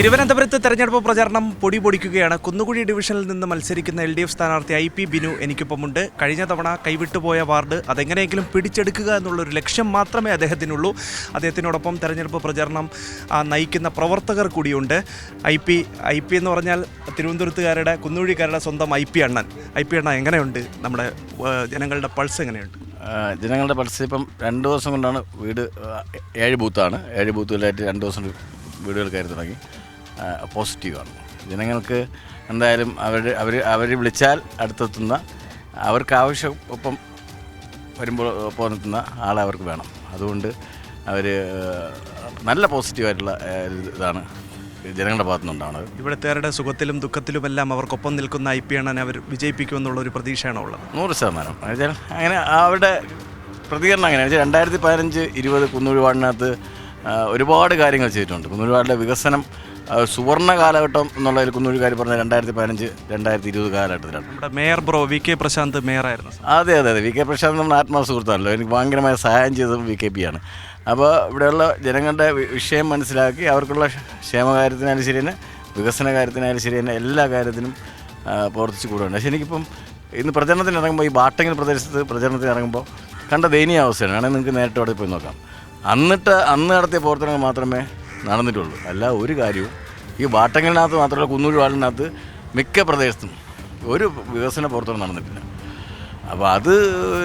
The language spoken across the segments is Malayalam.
തിരുവനന്തപുരത്ത് തെരഞ്ഞെടുപ്പ് പ്രചാരണം പൊടി പൊടിക്കുകയാണ് കുന്നുകുഴി ഡിവിഷനിൽ നിന്ന് മത്സരിക്കുന്ന എൽ ഡി എഫ് സ്ഥാനാർത്ഥി ഐ പി ബിനു എനിക്കൊപ്പമുണ്ട്. കഴിഞ്ഞ തവണ കൈവിട്ടുപോയ വാർഡ് അതെങ്ങനെയെങ്കിലും പിടിച്ചെടുക്കുക എന്നുള്ളൊരു ലക്ഷ്യം മാത്രമേ അദ്ദേഹത്തിനുള്ളൂ. അദ്ദേഹത്തിനോടൊപ്പം തെരഞ്ഞെടുപ്പ് പ്രചാരണം നയിക്കുന്ന പ്രവർത്തകർ കൂടിയുണ്ട്. ഐ പി ഐ പി എന്ന് പറഞ്ഞാൽ തിരുവനന്തപുരത്തുകാരുടെ കുന്നുകുഴിക്കാരുടെ സ്വന്തം ഐ പി അണ്ണൻ. ഐ പി അണ്ണ എങ്ങനെയുണ്ട്? നമ്മുടെ ജനങ്ങളുടെ പൾസ് എങ്ങനെയുണ്ട്? ജനങ്ങളുടെ പൾസ് ഇപ്പം രണ്ട് ദിവസം കൊണ്ടാണ് വീട് ഏഴ് ബൂത്താണ്. ഏഴ് ബൂത്തുകളിലായിട്ട് രണ്ട് ദിവസം വീടുകൾ കയറി തുടങ്ങി. പോസിറ്റീവാണ്. ജനങ്ങൾക്ക് എന്തായാലും അവർ അവർ അവർ വിളിച്ചാൽ അടുത്തെത്തുന്ന അവർക്ക് ആവശ്യം ഒപ്പം വരുമ്പോൾ പോന്നെത്തുന്ന ആളെ അവർക്ക് വേണം. അതുകൊണ്ട് അവർ നല്ല പോസിറ്റീവായിട്ടുള്ള ഇതാണ് ജനങ്ങളുടെ ഭാഗത്തു നിന്നുണ്ടാവുന്നത് ഇവിടുത്തുകാരുടെ സുഖത്തിലും ദുഃഖത്തിലുമെല്ലാം അവർക്കൊപ്പം നിൽക്കുന്ന ഐ പി എണ്ണനെ അവർ വിജയിപ്പിക്കുമെന്നുള്ള ഒരു പ്രതീക്ഷയാണോ ഉള്ളത് നൂറ് ശതമാനം. അങ്ങനെ അവരുടെ പ്രതികരണം അങ്ങനെ വെച്ചാൽ രണ്ടായിരത്തി പതിനഞ്ച് ഇരുപത് കുന്നൂർ വാർഡിനകത്ത് ഒരുപാട് കാര്യങ്ങൾ ചെയ്തിട്ടുണ്ട്. കുന്നൂർ വാർഡിലെ വികസനം ആ, സുവർണ കാലഘട്ടം എന്നുള്ളതിൽ കാര്യം പറഞ്ഞ രണ്ടായിരത്തി പതിനഞ്ച് രണ്ടായിരത്തി ഇരുപത് കാലഘട്ടത്തിലാണ്. നമ്മുടെ mayor bro V K Prashanth മേയറായിരുന്നു അതെ അതെ അതെ. വി കെ പ്രശാന്ത് നമ്മുടെ ആത്മാ സുഹൃത്താണല്ലോ എനിക്ക് ഭയങ്കരമായ സഹായം ചെയ്തതും വി കെ പി ആണ്. അപ്പോൾ ഇവിടെയുള്ള ജനങ്ങളുടെ വിഷയം മനസ്സിലാക്കി അവർക്കുള്ള ക്ഷേമകാര്യത്തിനായാലും ശരി തന്നെ വികസന കാര്യത്തിനായാലും ശരി തന്നെ എല്ലാ കാര്യത്തിനും പ്രവർത്തിച്ചു കൂടുന്നുണ്ട് പക്ഷേ എനിക്കിപ്പം ഇന്ന് പ്രചരണത്തിന് ഇറങ്ങുമ്പോൾ ഈ ബാട്ടങ്ങൽ പ്രദേശത്ത് പ്രചരണത്തിന് ഇറങ്ങുമ്പോൾ കണ്ട ദയനീയ അവസ്ഥയാണ്. വേണമെങ്കിൽ നിങ്ങൾക്ക് നേരിട്ട് അവിടെ പോയി നോക്കാം. അന്നിട്ട് അന്ന് നടത്തിയ പ്രവർത്തനങ്ങൾ മാത്രമേ നടന്നിട്ടുള്ളൂ. അല്ല ഒരു കാര്യവും ഈ വാട്ടങ്ങലിനകത്ത് മാത്രമല്ല കുന്നൂർ വാളിനകത്ത് മിക്ക പ്രദേശത്തും ഒരു വികസന പ്രവർത്തനം നടന്നിട്ടില്ല. അപ്പോൾ അത്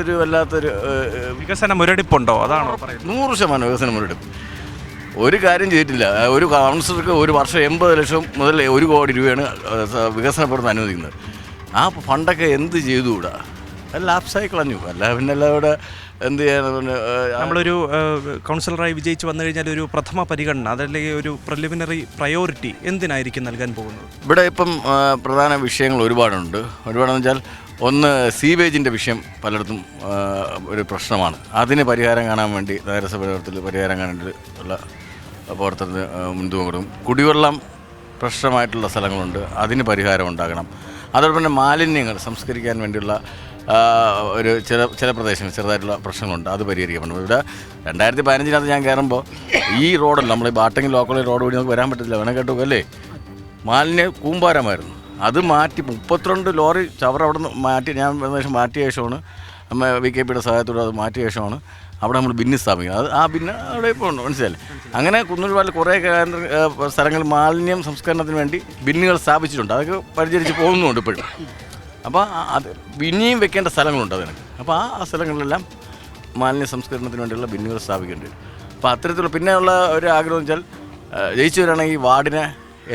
ഒരു വല്ലാത്തൊരു വികസന മുരടിപ്പുണ്ടോ? അതാണോ പറയുന്നത്. നൂറ് ശതമാനം വികസന മുരടിപ്പ്. ഒരു കാര്യം ചെയ്തിട്ടില്ല. ഒരു കൗൺസിലർക്ക് ഒരു വർഷം എൺപത് ലക്ഷം മുതൽ ഒരു കോടി രൂപയാണ് വികസന പ്രവർത്തനം അനുവദിക്കുന്നത്. ആ ഫണ്ടൊക്കെ എന്ത് ചെയ്തുകൂടാ? അത് ലാപ്സായി കളഞ്ഞു. അല്ല പിന്നെ അല്ല ഇവിടെ എന്ത് ചെയ്യാൻ ഏഹ്, നമ്മളൊരു കൗൺസിലറായി വിജയിച്ച് വന്നു കഴിഞ്ഞാൽ ഒരു പ്രഥമ പരിഗണന അതല്ലെങ്കിൽ ഒരു പ്രിലിമിനറി പ്രയോറിറ്റി എന്തിനായിരിക്കും നൽകാൻ പോകുന്നത്? ഇവിടെ ഇപ്പം പ്രധാന വിഷയങ്ങൾ ഒരുപാടുണ്ട്. ഒരുപാടെന്ന് വെച്ചാൽ ഒന്ന് സീവേജിന്റെ വിഷയം പലയിടത്തും ഒരു പ്രശ്നമാണ്. അതിന് പരിഹാരം കാണാൻ വേണ്ടി നഗരസഭ തലത്തിൽ പരിഹാരം കാണേണ്ടി ഉള്ള പ്രവർത്തനത്തിന് മുൻതൂക്കം കൊടുക്കും. കുടിവെള്ളം പ്രശ്നമായിട്ടുള്ള സ്ഥലങ്ങളുണ്ട്. അതിന് പരിഹാരം ഉണ്ടാകണം. അതോടൊപ്പം തന്നെ മാലിന്യങ്ങൾ സംസ്കരിക്കാൻ വേണ്ടിയുള്ള ഒരു ചില ചില പ്രദേശങ്ങൾ ചെറുതായിട്ടുള്ള പ്രശ്നങ്ങളുണ്ട്. അത് പരിഹരിക്കണം ഇവിടെ രണ്ടായിരത്തി പതിനഞ്ചിനകത്ത് ഞാൻ കയറുമ്പോൾ ഈ റോഡല്ല നമ്മൾ ഈ ബാട്ടെങ്കിൽ ലോക്കൽ റോഡ് വഴി നമുക്ക് വരാൻ പറ്റത്തില്ല. വേണം കേട്ടോ അല്ലേ? മാലിന്യ കൂമ്പാരമായിരുന്നു. അത് മാറ്റി മുപ്പത്തിരണ്ട് ലോറി ചവർ അവിടെ നിന്ന് മാറ്റി ഞാൻ മാറ്റിയ ശേഷമാണ് വി കെ പിയുടെ സഹായത്തോടെ അത് മാറ്റിയ ശേഷമാണ് അവിടെ നമ്മൾ ബിന്ന് സ്ഥാപിക്കുന്നത് അത് ആ ബിന്ന് അവിടെ ഇപ്പോൾ ഉണ്ട് മനസ്സിലായി അങ്ങനെ കുന്നൂർവാലിൽ കുറേ സ്ഥലങ്ങൾ മാലിന്യം സംസ്കരണത്തിന് വേണ്ടി ബിന്നുകൾ സ്ഥാപിച്ചിട്ടുണ്ട്. അതൊക്കെ പരിചരിച്ച് പോകുന്നുണ്ട് ഇപ്പോഴും. അപ്പോൾ അത് ബിന്നിയും വെക്കേണ്ട സ്ഥലങ്ങളുണ്ട് അതിന് അപ്പോൾ ആ സ്ഥലങ്ങളിലെല്ലാം മാലിന്യ സംസ്കരണത്തിന് വേണ്ടിയുള്ള ബിന്നുകൾ സ്ഥാപിക്കേണ്ടി വരും. അപ്പോൾ അത്തരത്തിലുള്ള പിന്നെയുള്ള ഒരു ആഗ്രഹം വെച്ചാൽ ജയിച്ചു ഈ വാർഡിനെ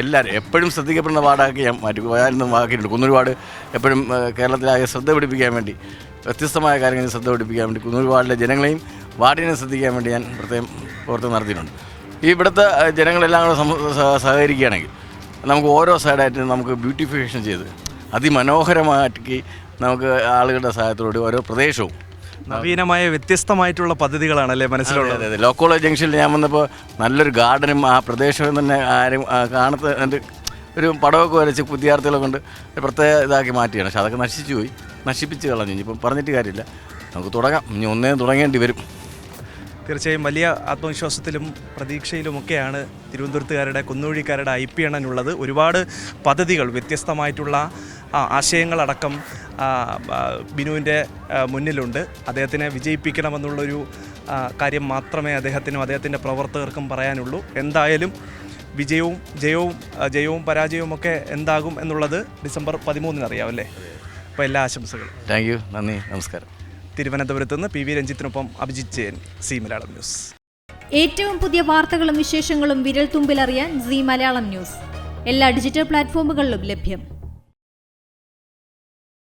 എല്ലാവരും എപ്പോഴും ശ്രദ്ധിക്കപ്പെടുന്ന വാർഡാക്കി ഞാൻ മാറ്റി പോയാലും വാക്കിയിട്ടുണ്ട്. കുന്നൂർ വാർഡ് എപ്പോഴും കേരളത്തിലാകെ ശ്രദ്ധ പിടിപ്പിക്കാൻ വേണ്ടി വ്യത്യസ്തമായ കാര്യങ്ങളിൽ ശ്രദ്ധ പിടിപ്പിക്കാൻ വേണ്ടി കുന്നൂർ വാർഡിലെ ജനങ്ങളെയും വാർഡിനെ ശ്രദ്ധിക്കാൻ വേണ്ടി ഞാൻ പ്രത്യേകം പ്രവർത്തനം നടത്തിയിട്ടുണ്ട്. ഈ ഇവിടുത്തെ ജനങ്ങളെല്ലാം കൂടെ സഹകരിക്കുകയാണെങ്കിൽ നമുക്ക് ഓരോ സൈഡായിട്ട് നമുക്ക് ബ്യൂട്ടിഫിക്കേഷൻ ചെയ്ത് അതിമനോഹരമാക്കി നമുക്ക് ആളുകളുടെ സഹായത്തോടെ ഓരോ പ്രദേശവും. നവീനമായ വ്യത്യസ്തമായിട്ടുള്ള പദ്ധതികളാണ് അല്ലേ മനസ്സിലുള്ളത്? അതെ അതെ ലോ കോളേജ് ജംഗ്ഷനിൽ ഞാൻ വന്നപ്പോൾ നല്ലൊരു ഗാർഡനും ആ പ്രദേശവും തന്നെ ആരും കാണത്ത് ഒരു പടമൊക്കെ വരച്ച് വിദ്യാർത്ഥികളെ കൊണ്ട് പ്രത്യേക ഇതാക്കി മാറ്റിയാണ്. പക്ഷെ അതൊക്കെ നശിച്ചു പോയി. നശിപ്പിച്ച് കളഞ്ഞു. ഇനിയിപ്പം പറഞ്ഞിട്ട് കാര്യമില്ല. നമുക്ക് തുടങ്ങാം. ഇനി ഒന്നേ തുടങ്ങേണ്ടി വരും. തീർച്ചയായും വലിയ ആത്മവിശ്വാസത്തിലും പ്രതീക്ഷയിലുമൊക്കെയാണ് തിരുവനന്തപുരത്തുകാരുടെ കുന്നൂഴിക്കാരുടെ ഐ പി എണ്ണനുള്ളത്. ഒരുപാട് പദ്ധതികൾ വ്യത്യസ്തമായിട്ടുള്ള ആശയങ്ങളടക്കം ബിനുവിന്റെ മുന്നിലുണ്ട്. അദ്ദേഹത്തിനെ വിജയിപ്പിക്കണമെന്നുള്ളൊരു കാര്യം മാത്രമേ അദ്ദേഹത്തിനും അദ്ദേഹത്തിന്റെ പ്രവർത്തകർക്കും പറയാനുള്ളൂ. എന്തായാലും വിജയവും ജയവും ജയവും പരാജയവും ഒക്കെ എന്താകും എന്നുള്ളത് ഡിസംബർ പതിമൂന്നിന് അറിയാം അല്ലേ? അപ്പോൾ എല്ലാ ആശംസകളും. താങ്ക് യു നന്ദി. നമസ്കാരം. തിരുവനന്തപുരത്ത് നിന്ന് പി വി രഞ്ജിത്തിനൊപ്പം അഭിജിത്ത് ജയൻ സി മലയാളം ന്യൂസ്. ഏറ്റവും പുതിയ വാർത്തകളും വിശേഷങ്ങളും വിരൽ തുമ്പിലറിയാൻ സി മലയാളം ന്യൂസ്. എല്ലാ ഡിജിറ്റൽ പ്ലാറ്റ്ഫോമുകളിലും ലഭ്യം.